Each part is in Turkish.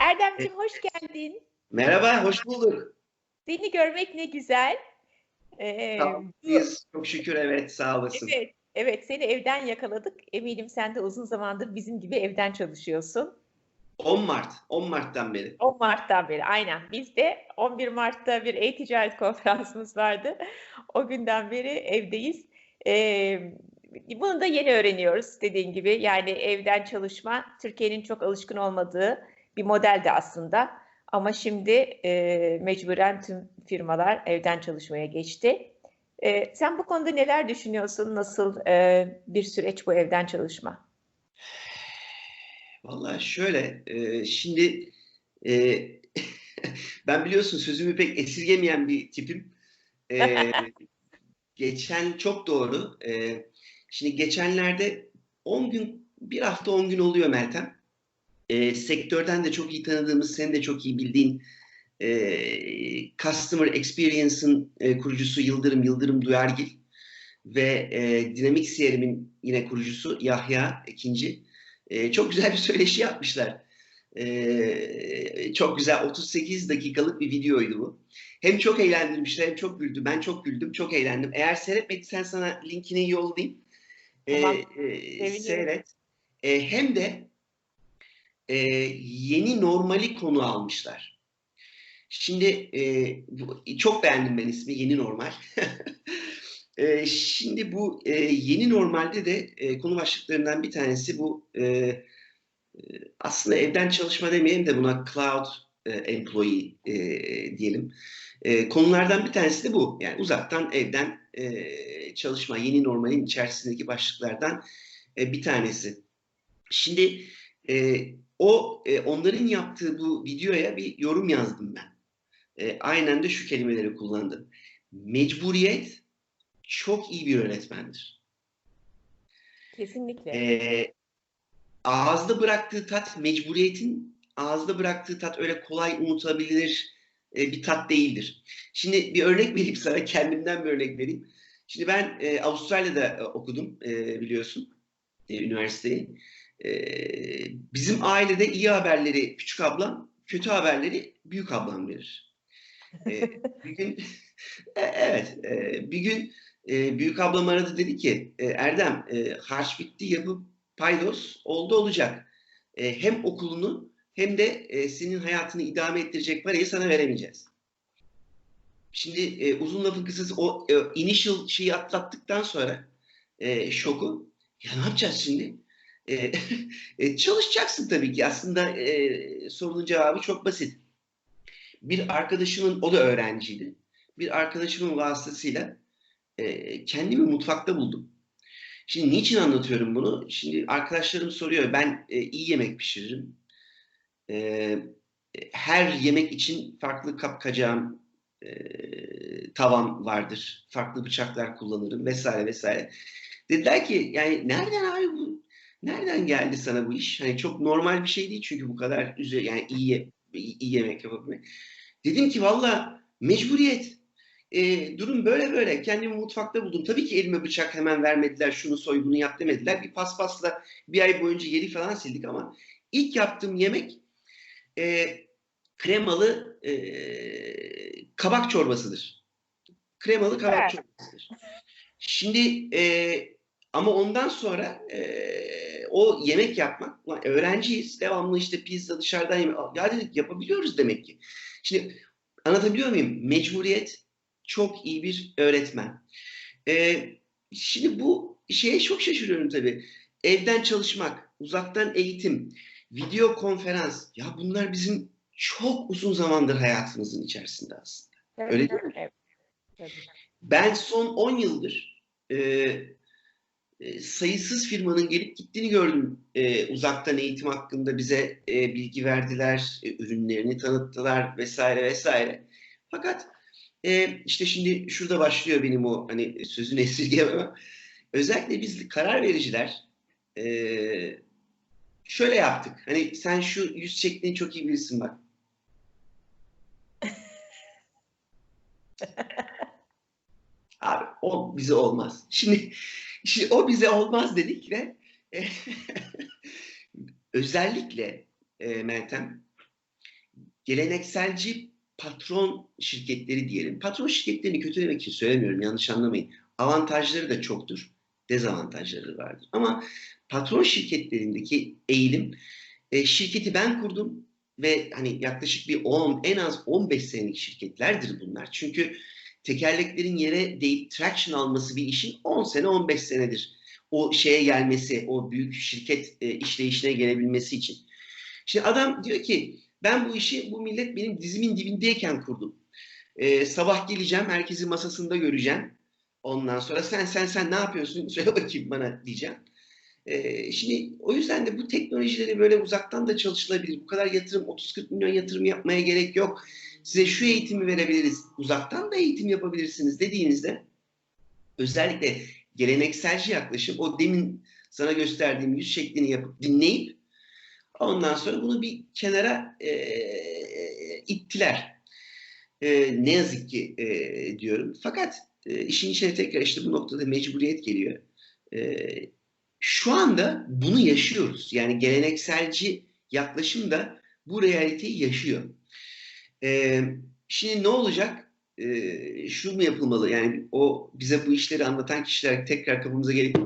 Erdemciğim hoş geldin. Merhaba, hoş bulduk. Seni görmek ne güzel. Ee, çok şükür evet, sağ olasın. evet, evet seni evden yakaladık. Eminim sen de uzun zamandır bizim gibi evden çalışıyorsun. 10 Mart, 10 Mart'tan beri. 10 Mart'tan beri aynen. Biz de 11 Mart'ta bir e-ticaret konferansımız vardı. O günden beri evdeyiz. Ee, bunu da yeni öğreniyoruz dediğin gibi. Yani evden çalışma Türkiye'nin çok alışkın olmadığı bir modeldi aslında. Ama şimdi e, mecburen tüm firmalar evden çalışmaya geçti. E, sen bu konuda neler düşünüyorsun? Nasıl e, bir süreç bu evden çalışma? Vallahi şöyle, e, şimdi e, ben biliyorsun sözümü pek esirgemeyen bir tipim. E, geçen çok doğru. E, şimdi geçenlerde 10 gün, bir hafta 10 gün oluyor Meltem. E, sektörden de çok iyi tanıdığımız, senin de çok iyi bildiğin e, Customer Experience'ın e, kurucusu Yıldırım, Yıldırım Duyargil ve e, Dynamics CRM'in yine kurucusu Yahya ikinci e, çok güzel bir söyleşi yapmışlar. E, çok güzel 38 dakikalık bir videoydu bu. Hem çok eğlendirmişler hem çok güldü. Ben çok güldüm, çok eğlendim. Eğer seyretmediysen sana linkini yollayayım. E, Tamam, e, sevinirim. seyret. E, hem de e, yeni normali konu almışlar. Şimdi e, bu- çok beğendim ben ismi Yeni Normal. E, şimdi bu e, yeni normalde de e, konu başlıklarından bir tanesi bu e, e, aslında evden çalışma demeyelim de buna cloud e, employee e, diyelim. E, konulardan bir tanesi de bu. Yani uzaktan evden e, çalışma yeni normalin içerisindeki başlıklardan e, bir tanesi. Şimdi e, o e, onların yaptığı bu videoya bir yorum yazdım ben. E, aynen de şu kelimeleri kullandım. Mecburiyet çok iyi bir öğretmendir. Kesinlikle. Ee, ağızda bıraktığı tat mecburiyetin ağızda bıraktığı tat öyle kolay unutabilir e, bir tat değildir. Şimdi bir örnek vereyim sana kendimden bir örnek vereyim. Şimdi ben e, Avustralya'da e, okudum e, biliyorsun e, üniversiteyi. E, bizim ailede iyi haberleri küçük ablam, kötü haberleri büyük ablam verir. E, bir gün e, evet e, bir gün e, büyük ablam aradı dedi ki e, Erdem e, harç bitti yapıp paydos oldu olacak. E, hem okulunu hem de e, senin hayatını idame ettirecek parayı sana veremeyeceğiz. Şimdi e, uzun lafın kısası o e, initial şeyi atlattıktan sonra e, şoku ya ne yapacağız şimdi? E, e, çalışacaksın tabii ki. Aslında e, sorunun cevabı çok basit. Bir arkadaşımın, o da öğrenciydi. Bir arkadaşımın vasıtasıyla e, kendimi mutfakta buldum. Şimdi niçin anlatıyorum bunu? Şimdi arkadaşlarım soruyor. Ben e, iyi yemek pişiririm. E, her yemek için farklı kapkacağım e, tavam vardır. Farklı bıçaklar kullanırım vesaire vesaire. Dediler ki yani nereden abi bu? Nereden geldi sana bu iş? Hani çok normal bir şey değil çünkü bu kadar üzeri yani iyi, iyi yemek yapabilmek. Dedim ki valla mecburiyet. E, durum böyle böyle. Kendimi mutfakta buldum. Tabii ki elime bıçak hemen vermediler. Şunu soy bunu yap demediler. Bir paspasla bir ay boyunca yeri falan sildik ama ilk yaptığım yemek e, kremalı e, kabak çorbasıdır. Kremalı kabak Süper. çorbasıdır. Şimdi e, ama ondan sonra e, o yemek yapmak, ulan öğrenciyiz, devamlı işte pizza dışarıdan yemek, ya dedik yapabiliyoruz demek ki. Şimdi anlatabiliyor muyum? Mecburiyet çok iyi bir öğretmen. Ee, şimdi bu şeye çok şaşırıyorum tabii. Evden çalışmak, uzaktan eğitim, video konferans. Ya bunlar bizim çok uzun zamandır hayatımızın içerisinde aslında. Öyle değil mi? Evet. Ben son 10 yıldır e, e, sayısız firmanın gelip gittiğini gördüm. E, uzaktan eğitim hakkında bize e, bilgi verdiler, e, ürünlerini tanıttılar vesaire vesaire. Fakat e, işte şimdi şurada başlıyor benim o hani sözünü esirgemem. Özellikle biz karar vericiler e, şöyle yaptık. Hani sen şu yüz şeklini çok iyi bilirsin bak. Abi o bize olmaz. Şimdi, şimdi o bize olmaz dedik ve özellikle e, Meltem gelenekselci patron şirketleri diyelim. Patron şirketlerini kötülemek için söylemiyorum yanlış anlamayın. Avantajları da çoktur, dezavantajları vardır. Ama patron şirketlerindeki eğilim e, şirketi ben kurdum ve hani yaklaşık bir 10 en az 15 senelik şirketlerdir bunlar. Çünkü tekerleklerin yere değip traction alması bir işin 10 sene 15 senedir. O şeye gelmesi, o büyük şirket e, işleyişine gelebilmesi için. Şimdi adam diyor ki ben bu işi bu millet benim dizimin dibindeyken kurdum. Ee, sabah geleceğim, herkesi masasında göreceğim. Ondan sonra sen sen sen ne yapıyorsun? Söyle bakayım bana diyeceğim. Ee, şimdi o yüzden de bu teknolojileri böyle uzaktan da çalışılabilir. Bu kadar yatırım, 30-40 milyon yatırım yapmaya gerek yok. Size şu eğitimi verebiliriz. Uzaktan da eğitim yapabilirsiniz dediğinizde özellikle gelenekselci yaklaşım o demin sana gösterdiğim yüz şeklini yapıp dinleyip ondan sonra bunu bir kenara e, ittiler. E, ne yazık ki e, diyorum. Fakat e, işin içine tekrar işte bu noktada mecburiyet geliyor. E, şu anda bunu yaşıyoruz. Yani gelenekselci yaklaşım da bu realiteyi yaşıyor. E, şimdi ne olacak? E, şu mu yapılmalı? Yani o bize bu işleri anlatan kişiler tekrar kapımıza gelip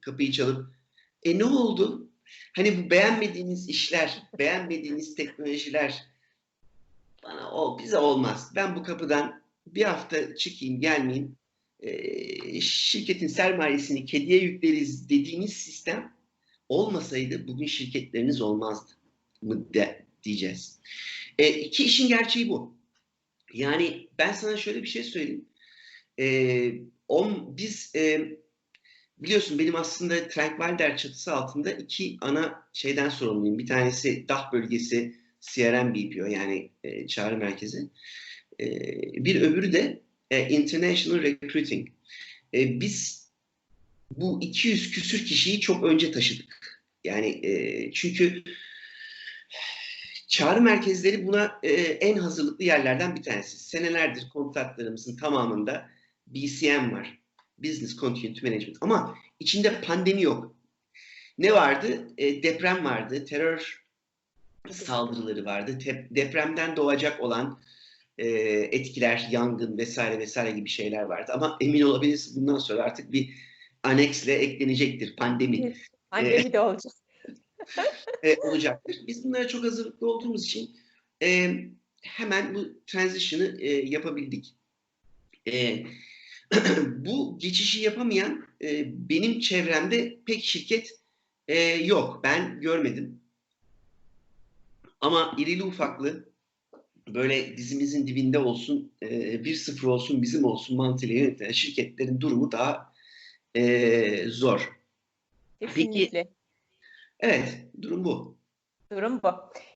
kapıyı çalıp e ne oldu? Hani bu beğenmediğiniz işler, beğenmediğiniz teknolojiler bana o bize olmaz. Ben bu kapıdan bir hafta çıkayım, gelmeyeyim. E, şirketin sermayesini kediye yükleriz dediğiniz sistem olmasaydı bugün şirketleriniz olmazdı mı de, diyeceğiz. E, iki işin gerçeği bu. Yani ben sana şöyle bir şey söyleyeyim. E, on, biz e, biliyorsun benim aslında Tranquilder çatısı altında iki ana şeyden sorumluyum. Bir tanesi DAH bölgesi CRM BPO yani e, çağrı merkezi. E, bir öbürü de e, International Recruiting. E, biz bu 200 küsür kişiyi çok önce taşıdık. Yani e, çünkü çağrı merkezleri buna e, en hazırlıklı yerlerden bir tanesi. Senelerdir kontratlarımızın tamamında BCM var. Business Continuity Management. Ama içinde pandemi yok. Ne vardı? E, deprem vardı, terör saldırıları vardı. Te- depremden doğacak olan e, etkiler, yangın vesaire vesaire gibi şeyler vardı. Ama emin olabilirsiniz bundan sonra artık bir aneksle eklenecektir pandemi. Pandemi de olacak. e, olacaktır. Biz bunlara çok hazırlıklı olduğumuz için e, hemen bu transition'ı e, yapabildik. E, bu geçişi yapamayan e, benim çevremde pek şirket e, yok. Ben görmedim. Ama irili ufaklı böyle dizimizin dibinde olsun, e, 1-0 olsun, bizim olsun mantığıyla yönetilen şirketlerin durumu daha e, zor. Kesinlikle. Evet, durum bu. Durum bu.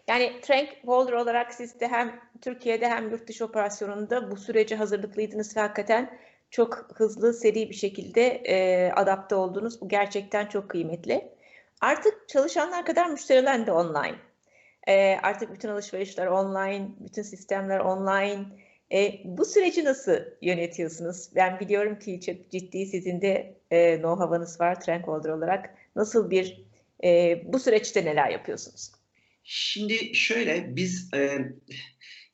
Yani Trank Holder olarak siz de hem Türkiye'de hem yurt dışı operasyonunda bu sürece hazırlıklıydınız ve hakikaten çok hızlı, seri bir şekilde e, adapte oldunuz. Bu gerçekten çok kıymetli. Artık çalışanlar kadar müşteriler de online. E, artık bütün alışverişler online, bütün sistemler online. E, bu süreci nasıl yönetiyorsunuz? Ben biliyorum ki çok ciddi sizin de e, know-how'ınız var Trank Holder olarak. Nasıl bir, e, bu süreçte neler yapıyorsunuz? Şimdi şöyle biz e,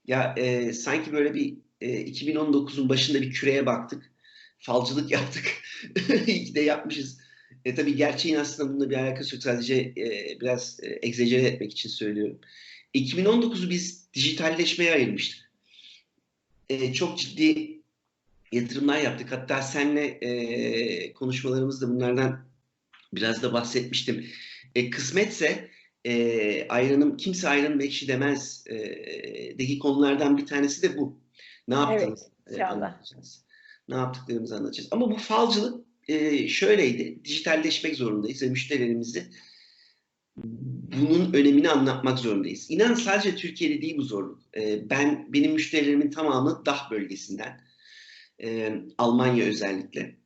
ya e, sanki böyle bir e, 2019'un başında bir küreye baktık. Falcılık yaptık. İyi de yapmışız. E, tabii gerçeğin aslında bununla bir alakası yok. Sadece e, biraz e, egzecere etmek için söylüyorum. 2019'u biz dijitalleşmeye ayırmıştık. E, çok ciddi yatırımlar yaptık. Hatta seninle e, konuşmalarımızda bunlardan biraz da bahsetmiştim. E, kısmetse e, ayranım kimse ayranım ekşi demez e, deki konulardan bir tanesi de bu. Ne yaptığımızı Evet, anlatacağız. Ne yaptıklarımızı anlatacağız. Ama bu falcılık e, şöyleydi. Dijitalleşmek zorundayız ve müşterilerimizi bunun önemini anlatmak zorundayız. İnan sadece Türkiye'de değil bu zorluk. E, ben benim müşterilerimin tamamı DAH bölgesinden. E, Almanya özellikle.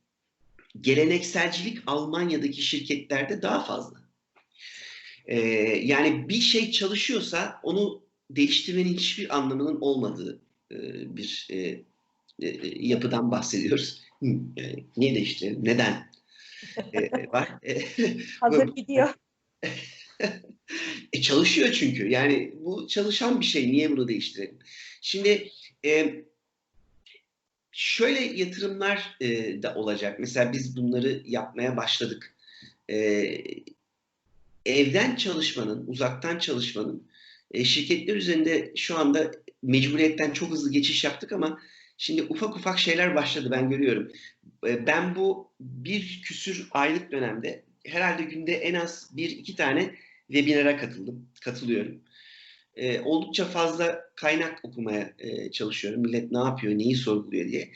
Gelenekselcilik Almanya'daki şirketlerde daha fazla. Ee, yani bir şey çalışıyorsa onu değiştirmenin hiçbir anlamının olmadığı e, bir e, e, yapıdan bahsediyoruz. Yani niye değiştirelim? Neden? E, var. E, Hazır gidiyor. e çalışıyor çünkü. Yani bu çalışan bir şey. Niye bunu değiştirelim? Şimdi e, şöyle yatırımlar e, da olacak. Mesela biz bunları yapmaya başladık. E, evden çalışmanın, uzaktan çalışmanın e, şirketler üzerinde şu anda mecburiyetten çok hızlı geçiş yaptık ama şimdi ufak ufak şeyler başladı ben görüyorum. E, ben bu bir küsür aylık dönemde herhalde günde en az bir iki tane webinara katıldım, katılıyorum. E, oldukça fazla kaynak okumaya e, çalışıyorum. Millet ne yapıyor, neyi sorguluyor diye.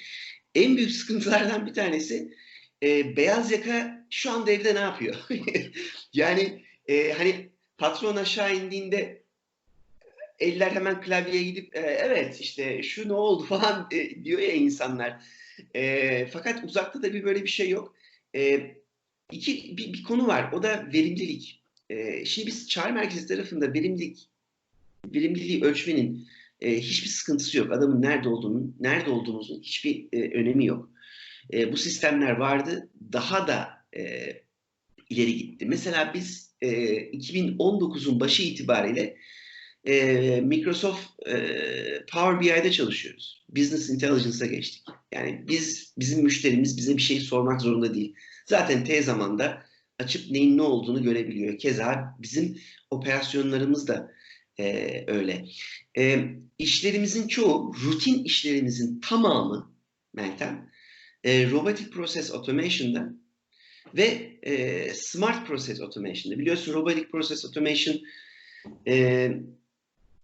En büyük sıkıntılardan bir tanesi e, beyaz yaka şu anda evde ne yapıyor? yani e, hani patron aşağı indiğinde eller hemen klavyeye gidip e, evet işte şu ne oldu falan e, diyor ya insanlar. E, fakat uzakta da bir böyle bir şey yok. E, iki bir, bir konu var. O da verimlilik. E, şimdi biz çağrı merkezi tarafında verimlilik verimliliği ölçmenin e, hiçbir sıkıntısı yok. Adamın nerede olduğunun, nerede olduğumuzun hiçbir e, önemi yok. E, bu sistemler vardı. Daha da e, ileri gitti. Mesela biz e, 2019'un başı itibariyle e, Microsoft e, Power BI'de çalışıyoruz. Business Intelligence'a geçtik. Yani biz bizim müşterimiz bize bir şey sormak zorunda değil. Zaten T zamanda açıp neyin ne olduğunu görebiliyor. Keza bizim operasyonlarımız da e, öyle. E, işlerimizin çoğu, rutin işlerimizin tamamı Meltem, e, Robotic Process Automation'da ve e, Smart Process Automation'da. Biliyorsun Robotic Process Automation e,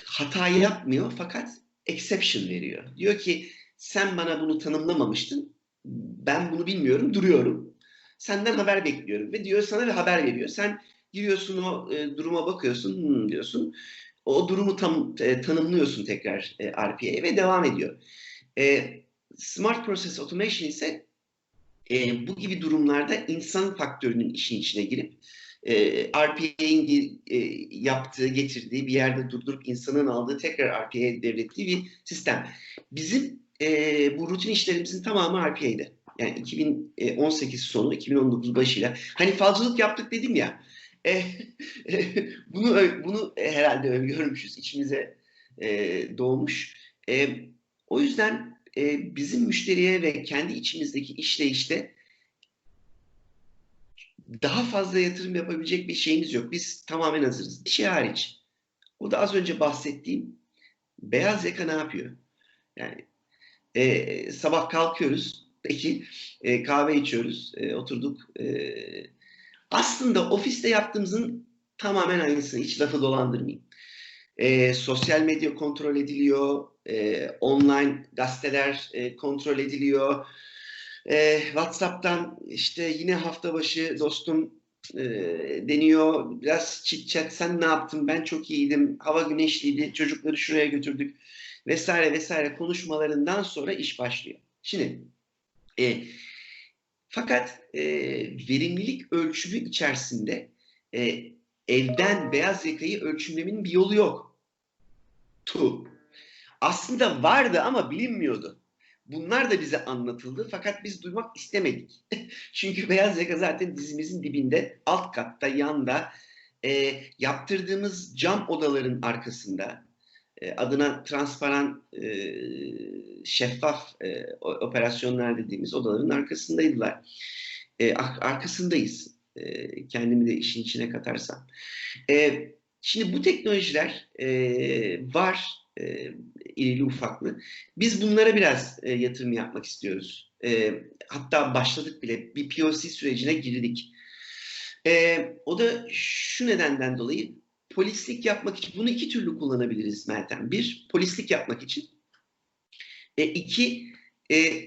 hata yapmıyor fakat exception veriyor. Diyor ki sen bana bunu tanımlamamıştın, ben bunu bilmiyorum, duruyorum. Senden haber bekliyorum ve diyor sana bir haber veriyor. Sen giriyorsun o e, duruma bakıyorsun, hmm, diyorsun o durumu tam e, tanımlıyorsun tekrar e, RPA'ye ve devam ediyor. E, Smart Process Automation ise e, bu gibi durumlarda insan faktörünün işin içine girip e, RPA'nin e, yaptığı, getirdiği bir yerde durdurup insanın aldığı tekrar RPA'ye devrettiği bir sistem. Bizim e, bu rutin işlerimizin tamamı RPA'de. Yani 2018 sonu, 2019 başıyla. Hani falcılık yaptık dedim ya. E, bunu bunu herhalde öngörmüşüz, içimize e, doğmuş. E, o yüzden e, bizim müşteriye ve kendi içimizdeki işleyişte daha fazla yatırım yapabilecek bir şeyimiz yok. Biz tamamen hazırız. Bir şey hariç. O da az önce bahsettiğim beyaz yaka ne yapıyor? Yani e, sabah kalkıyoruz. Peki e, kahve içiyoruz. E, oturduk. E, aslında ofiste yaptığımızın tamamen aynısı. Hiç lafı dolandırmayayım. E, sosyal medya kontrol ediliyor. E, online gazeteler e, kontrol ediliyor. E, WhatsApp'tan işte yine hafta başı dostum e, deniyor. Biraz chit chat sen ne yaptın ben çok iyiydim. Hava güneşliydi çocukları şuraya götürdük vesaire vesaire konuşmalarından sonra iş başlıyor. Şimdi e, fakat e, verimlilik ölçümü içerisinde e, evden beyaz yakayı ölçümlemenin bir yolu yok. Tu. Aslında vardı ama bilinmiyordu. Bunlar da bize anlatıldı fakat biz duymak istemedik. Çünkü beyaz yaka zaten dizimizin dibinde, alt katta, yanda e, yaptırdığımız cam odaların arkasında e, adına transparan e, şeffaf e, operasyonlar dediğimiz odaların arkasındaydılar. E, arkasındayız. E, kendimi de işin içine katarsam. E, şimdi bu teknolojiler e, var e, irili ufaklı. Biz bunlara biraz e, yatırım yapmak istiyoruz. E, hatta başladık bile bir POC sürecine girdik. E, o da şu nedenden dolayı polislik yapmak için bunu iki türlü kullanabiliriz Meltem. Bir, polislik yapmak için. E, iki, e,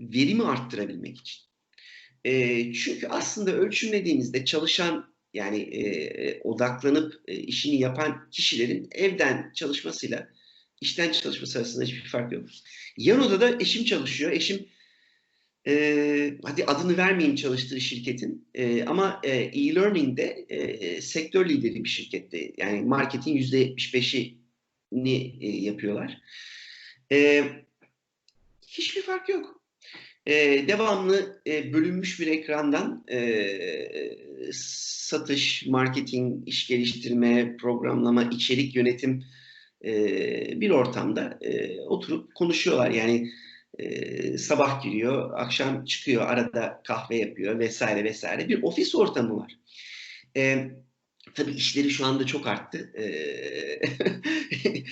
verimi arttırabilmek için. E, çünkü aslında ölçümlediğimizde çalışan yani e, odaklanıp e, işini yapan kişilerin evden çalışmasıyla işten çalışması arasında hiçbir fark yok. Yan odada eşim çalışıyor. Eşim e, hadi adını vermeyeyim çalıştığı şirketin e, ama e, e-learning'de e, sektör lideri bir şirkette. Yani marketin %75'ini e, yapıyorlar. E, hiçbir fark yok. e, devamlı e, bölünmüş bir ekrandan e, satış, marketing, iş geliştirme, programlama, içerik yönetim e, bir ortamda e, oturup konuşuyorlar. Yani e, sabah giriyor, akşam çıkıyor, arada kahve yapıyor vesaire vesaire. Bir ofis ortamı var. E, tabii işleri şu anda çok arttı. E,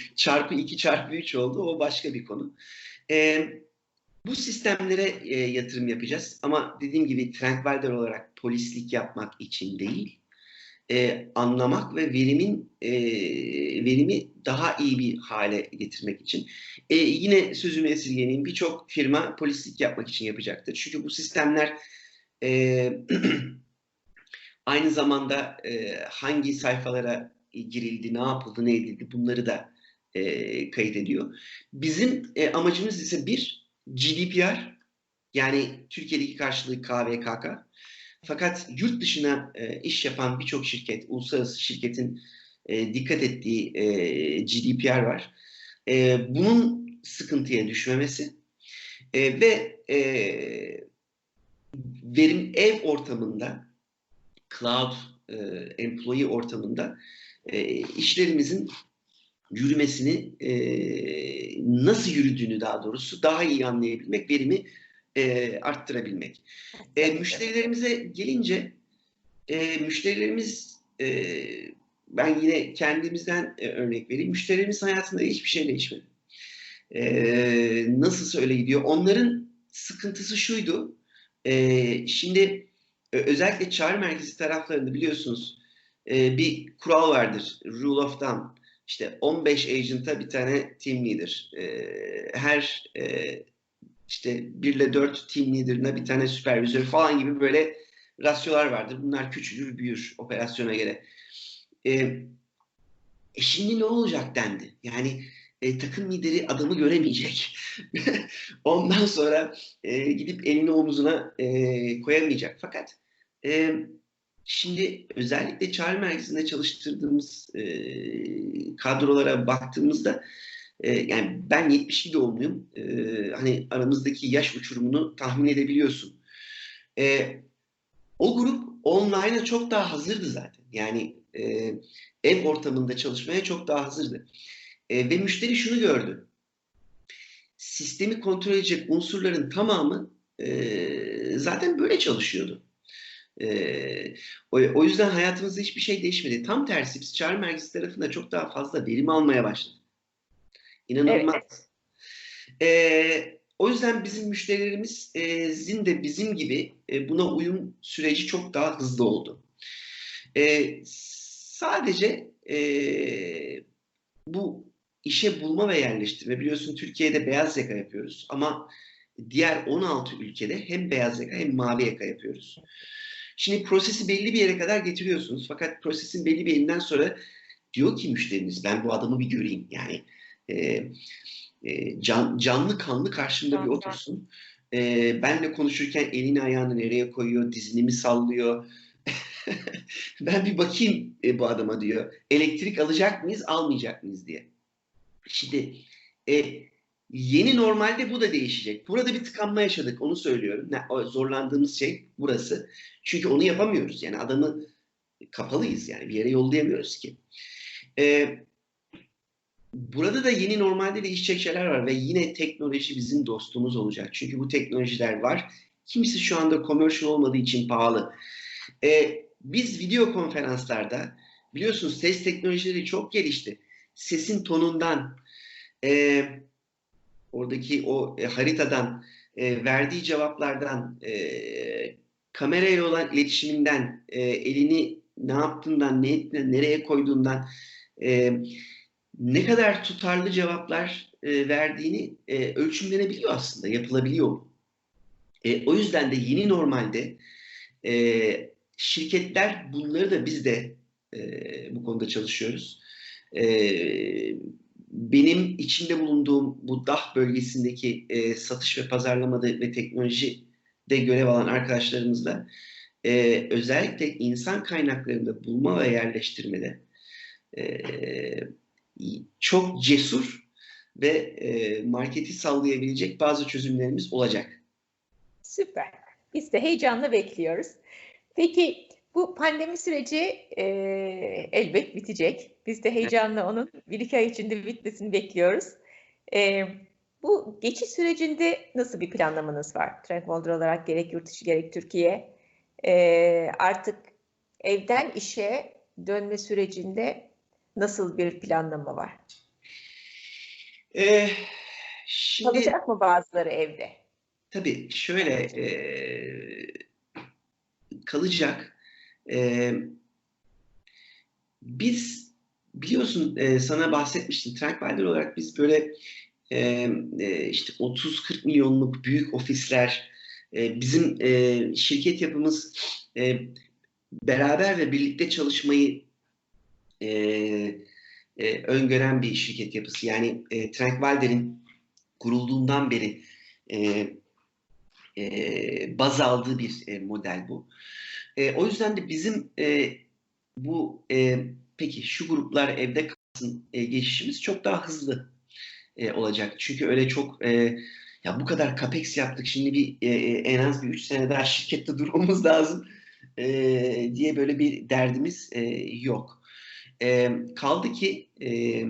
çarpı 2 çarpı 3 oldu. O başka bir konu. E, bu sistemlere e, yatırım yapacağız. Ama dediğim gibi Tranquilder olarak polislik yapmak için değil, e, anlamak ve verimin e, verimi daha iyi bir hale getirmek için. E, yine sözümü esirgemeyeyim. Birçok firma polislik yapmak için yapacaktır. Çünkü bu sistemler e, aynı zamanda e, hangi sayfalara girildi, ne yapıldı, ne edildi bunları da e, kayıt. Bizim e, amacımız ise bir GDPR yani Türkiye'deki karşılığı KVKK. Fakat yurt dışına e, iş yapan birçok şirket, uluslararası şirketin e, dikkat ettiği e, GDPR var. E, bunun sıkıntıya düşmemesi e, ve e, verim ev ortamında, cloud e, employee ortamında e, işlerimizin yürümesini e, nasıl yürüdüğünü daha doğrusu daha iyi anlayabilmek, verimi e, arttırabilmek. E, müşterilerimize gelince e, müşterilerimiz e, ben yine kendimizden e, örnek vereyim. Müşterilerimiz hayatında hiçbir şey değişmedi. E, nasıl öyle gidiyor? Onların sıkıntısı şuydu. E, şimdi e, özellikle çağrı merkezi taraflarında biliyorsunuz e, bir kural vardır. Rule of thumb. İşte 15 agent'a bir tane team leader. E, her e, işte 1 ile 4 team leader'ına bir tane süpervizör falan gibi böyle rasyolar vardır. Bunlar küçülür, büyür operasyona göre. E, e şimdi ne olacak dendi. Yani e, takım lideri adamı göremeyecek. Ondan sonra e, gidip elini omzuna e, koyamayacak. Fakat e, şimdi özellikle çağrı merkezinde çalıştırdığımız e, kadrolara baktığımızda e, yani ben 72 doğumluyum. E, hani aramızdaki yaş uçurumunu tahmin edebiliyorsun. E, o grup online'a çok daha hazırdı zaten. Yani e, ev ortamında çalışmaya çok daha hazırdı. E, ve müşteri şunu gördü. Sistemi kontrol edecek unsurların tamamı e, zaten böyle çalışıyordu. E, o, o yüzden hayatımızda hiçbir şey değişmedi. Tam tersi biz çağrı merkezi tarafında çok daha fazla verim almaya başladık. İnanılmaz. Evet. E, o yüzden bizim müşterilerimizin de bizim gibi e, buna uyum süreci çok daha hızlı oldu. E, sadece e, bu işe bulma ve yerleştirme biliyorsun Türkiye'de beyaz yaka yapıyoruz ama diğer 16 ülkede hem beyaz yaka hem mavi yaka yapıyoruz. Şimdi prosesi belli bir yere kadar getiriyorsunuz fakat prosesin belli bir yerinden sonra diyor ki müşteriniz ben bu adamı bir göreyim yani e, e, can, canlı kanlı karşımda bir otursun. E, benle konuşurken elini ayağını nereye koyuyor, dizini mi sallıyor. ben bir bakayım e, bu adama diyor. Elektrik alacak mıyız, almayacak mıyız diye. Şimdi e, yeni normalde bu da değişecek. Burada bir tıkanma yaşadık, onu söylüyorum. Ne, zorlandığımız şey burası. Çünkü onu yapamıyoruz. Yani adamı kapalıyız yani bir yere yollayamıyoruz ki. E, Burada da yeni normalde değişecek şeyler var ve yine teknoloji bizim dostumuz olacak. Çünkü bu teknolojiler var. Kimisi şu anda commercial olmadığı için pahalı. Ee, biz video konferanslarda biliyorsunuz ses teknolojileri çok gelişti. Sesin tonundan, e, oradaki o e, haritadan, e, verdiği cevaplardan, e, kamerayla olan iletişiminden, e, elini ne yaptığından, ne nereye koyduğundan, e, ne kadar tutarlı cevaplar e, verdiğini e, ölçümlenebiliyor aslında, yapılabiliyor. E, o yüzden de yeni normalde e, şirketler bunları da biz de e, bu konuda çalışıyoruz. E, benim içinde bulunduğum bu DAH bölgesindeki e, satış ve pazarlamada ve teknolojide görev alan arkadaşlarımızla e, özellikle insan kaynaklarında bulma ve yerleştirmede e, çok cesur ve e, marketi sallayabilecek bazı çözümlerimiz olacak. Süper. Biz de heyecanla bekliyoruz. Peki bu pandemi süreci e, elbet bitecek. Biz de heyecanla onun bir iki ay içinde bitmesini bekliyoruz. E, bu geçiş sürecinde nasıl bir planlamanız var? Trendholder olarak gerek yurt dışı gerek Türkiye. E, artık evden işe dönme sürecinde nasıl bir planlama var? Ee, şimdi Kalacak mı bazıları evde? tabii şöyle e, kalacak. E, biz biliyorsun e, sana bahsetmiştim. Trankvalder olarak biz böyle e, e, işte 30-40 milyonluk büyük ofisler e, bizim e, şirket yapımız e, beraber ve birlikte çalışmayı e, e, öngören bir şirket yapısı. Yani e, Trankvalder'in kurulduğundan beri e, e, baz aldığı bir e, model bu. E, o yüzden de bizim e, bu e, peki şu gruplar evde kalsın e, geçişimiz çok daha hızlı e, olacak. Çünkü öyle çok e, ya bu kadar capex yaptık şimdi bir e, en az bir 3 sene daha şirkette durmamız lazım e, diye böyle bir derdimiz e, yok. E, kaldı ki e,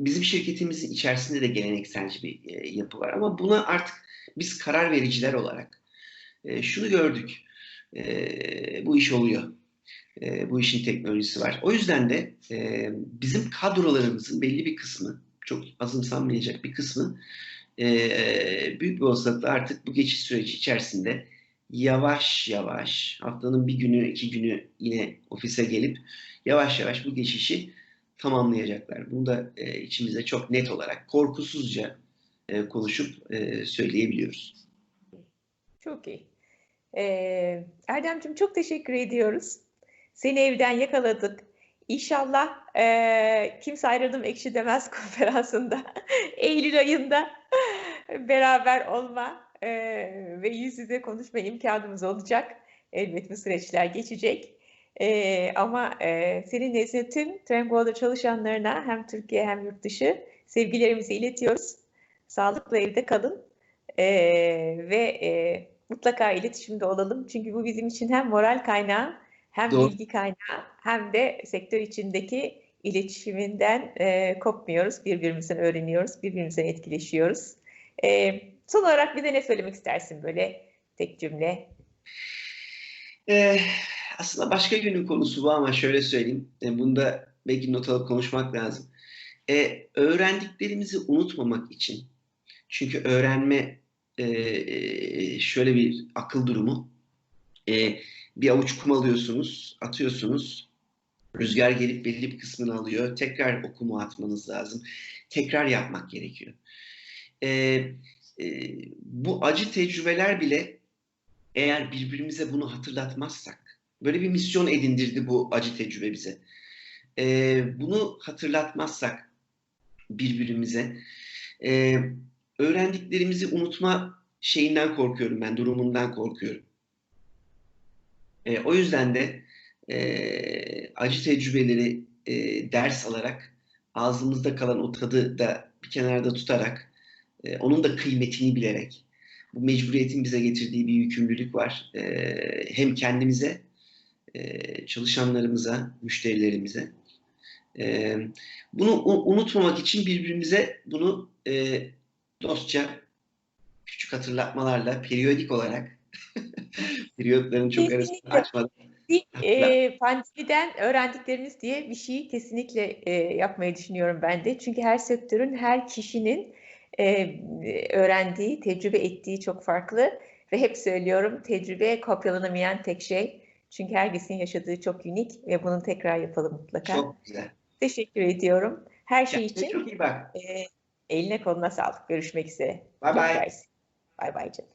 bizim şirketimizin içerisinde de gelenekselci bir e, yapı var ama buna artık biz karar vericiler olarak e, şunu gördük. E, bu iş oluyor. E, bu işin teknolojisi var. O yüzden de e, bizim kadrolarımızın belli bir kısmı, çok azımsanmayacak bir kısmı e, büyük bir olasılıkla artık bu geçiş süreci içerisinde yavaş yavaş haftanın bir günü iki günü yine ofise gelip yavaş yavaş bu geçişi tamamlayacaklar. Bunu da e, içimizde çok net olarak korkusuzca e, konuşup e, söyleyebiliyoruz. Çok iyi. Ee, Erdemciğim çok teşekkür ediyoruz. Seni evden yakaladık. İnşallah e, kimse ayrıldım ekşi demez konferansında Eylül ayında beraber olma e, ve yüz yüze konuşma imkanımız olacak. Elbet bu süreçler geçecek. E, ama e, senin nezdinde tüm Trendgo'da çalışanlarına hem Türkiye hem yurt dışı sevgilerimizi iletiyoruz. Sağlıkla evde kalın e, ve e, mutlaka iletişimde olalım. Çünkü bu bizim için hem moral kaynağı hem Doğru. bilgi kaynağı hem de sektör içindeki iletişiminden e, kopmuyoruz. Birbirimizden öğreniyoruz, birbirimizden etkileşiyoruz. E, son olarak bir de ne söylemek istersin böyle tek cümle? E, aslında başka günün konusu bu ama şöyle söyleyeyim. E, bunu da belki not alıp konuşmak lazım. E, öğrendiklerimizi unutmamak için çünkü öğrenme e, şöyle bir akıl durumu. E, bir avuç kum alıyorsunuz, atıyorsunuz. Rüzgar gelip belli bir kısmını alıyor. Tekrar o kumu atmanız lazım. Tekrar yapmak gerekiyor. E, e, bu acı tecrübeler bile eğer birbirimize bunu hatırlatmazsak, böyle bir misyon edindirdi bu acı tecrübe bize. E, bunu hatırlatmazsak birbirimize, e, öğrendiklerimizi unutma şeyinden korkuyorum ben, durumundan korkuyorum. E, o yüzden de e, acı tecrübeleri e, ders alarak ağzımızda kalan o tadı da bir kenarda tutarak e, onun da kıymetini bilerek bu mecburiyetin bize getirdiği bir yükümlülük var. E, hem kendimize, e, çalışanlarımıza, müşterilerimize. E, bunu unutmamak için birbirimize bunu e, dostça küçük hatırlatmalarla periyodik olarak periyotların çok arasını açmadan E, pandemiden öğrendiklerimiz diye bir şeyi kesinlikle e, yapmayı düşünüyorum ben de. Çünkü her sektörün, her kişinin e, öğrendiği, tecrübe ettiği çok farklı. Ve hep söylüyorum tecrübe kopyalanamayan tek şey. Çünkü herkesin yaşadığı çok unik ve bunu tekrar yapalım mutlaka. çok güzel. Teşekkür ediyorum. Her şey Kendine için çok iyi bak. e, eline koluna sağlık. Görüşmek üzere. Bye Çok bye. mersi. Bye bye canım.